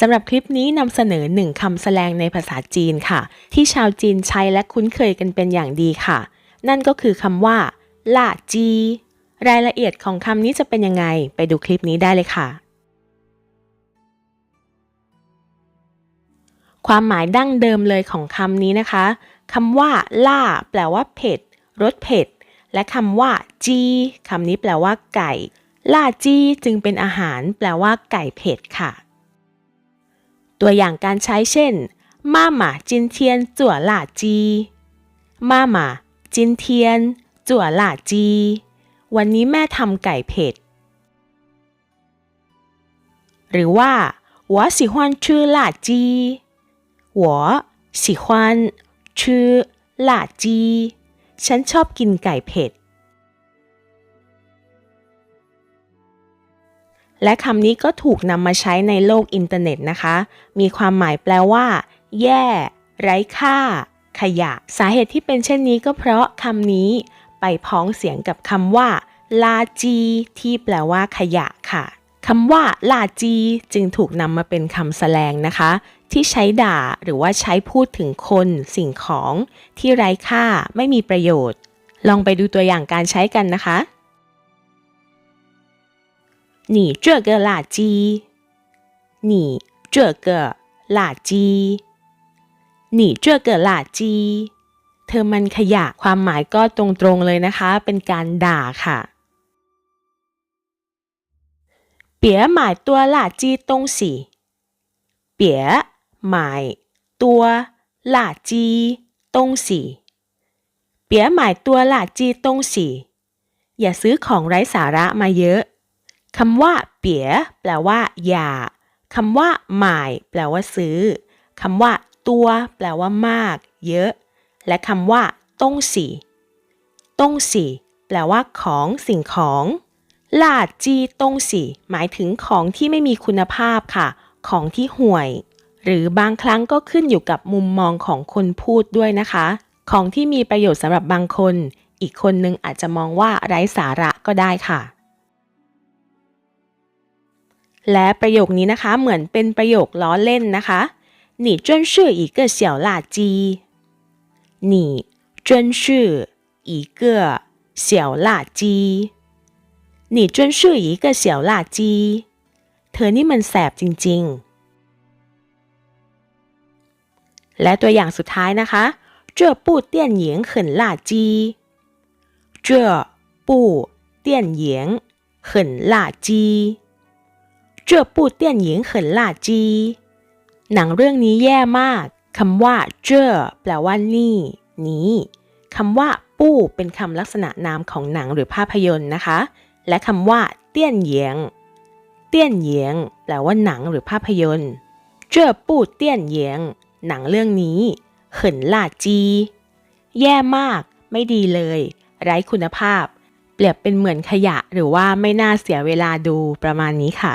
สำหรับคลิปนี้นำเสนอหนึ่งคำแสลงในภาษาจีนค่ะ ที่ชาวจีนใช้และคุ้นเคยกันเป็นอย่างดีค่ะ นั่นก็คือคำว่าล่าจี รายละเอียดของคำนี้จะเป็นยังไง ไปดูคลิปนี้ได้เลยค่ะ ความหมายดั้งเดิมเลยของคำนี้นะคะคำว่าล่า แปลว่าเผ็ดรสเผ็ด และคำว่า จีคำนี้แปลว่าไก่ ล่าจีจึงเป็นอาหาร แปลว่าไก่เผ็ดค่ะ ตัวอย่างการใช้เช่น妈妈今天做辣鸡妈妈今天做辣鸡วันนี้แม่ทำไก่เผ็ด หรือว่า我喜欢吃辣鸡我喜欢吃辣鸡ฉันชอบกินไก่เผ็ด และคำนี้ก็ถูกนำมาใช้ในโลกอินเทอร์เน็ตนะคะ มีความหมายแปลว่า แย่ ไร้ค่า ขยะ สาเหตุที่เป็นเช่นนี้ก็เพราะคำนี้ ไปพ้องเสียงกับคำว่า ลาจี ที่แปลว่า ขยะค่ะคำว่าลาจีจึงถูกนำมาเป็นคำแสลงนะคะ ที่ใช้ด่าหรือว่าใช้พูดถึงคน สิ่งของ ที่ไร้ค่าไม่มีประโยชน์ ลองไปดูตัวอย่างการใช้กันนะคะ 你这个垃圾你这个垃圾你这个垃圾เธอมันขยะความหมายก็ตรงๆเลยนะคะ เป็นการด่าค่ะ别买多垃圾东西别买多垃圾东西别买多垃圾东西อย่าซื้อของไร้สาระมาเยอะ คำว่าเปียแปลว่า อย่าคำว่าหมายแปลว่าซื้อคำว่า ตัว แปลว่ามาก เยอะ และคำว่าต้งสีต้งสีแปลว่า ของสิ่งของลาจีต้งสีหมายถึงของที่ไม่มีคุณภาพค่ะ ของที่ห่วย หรือบางครั้งก็ขึ้นอยู่กับมุมมองของคนพูดด้วยนะคะ ของที่มีประโยชน์สำหรับบางคน อีกคนนึงอาจจะมองว่าไร้สาระก็ได้ค่ะ และประโยคนี้นะคะเหมือนเป็นประโยคล้อเล่นนะคะ你真是一个小垃圾你真是一个小垃圾你真是一个小垃圾เธอนี่มันแสบจริงๆ และตัวอย่างสุดท้ายนะคะ这部电影很垃圾这部电影很垃圾 这部电影很垃圾หนังเรื่องนี้แย่มาก คำว่าเจ้อแปลว่านี่ นี้ คำว่า ปู้เป็นคำลักษณะนามของหนังหรือภาพยนตร์นะคะ และคำว่า เตี้ยนเหยียง เตี้ยนเหยียง แปลว่าหนังหรือภาพยนตร์เจ้อปู้เตี้ยนเหยียง หนังเรื่องนี้เหินล่าจี แย่มาก ไม่ดีเลย ไร้คุณภาพ เปรียบเป็นเหมือนขยะ หรือว่าไม่น่าเสียเวลาดูประมาณนี้ค่ะ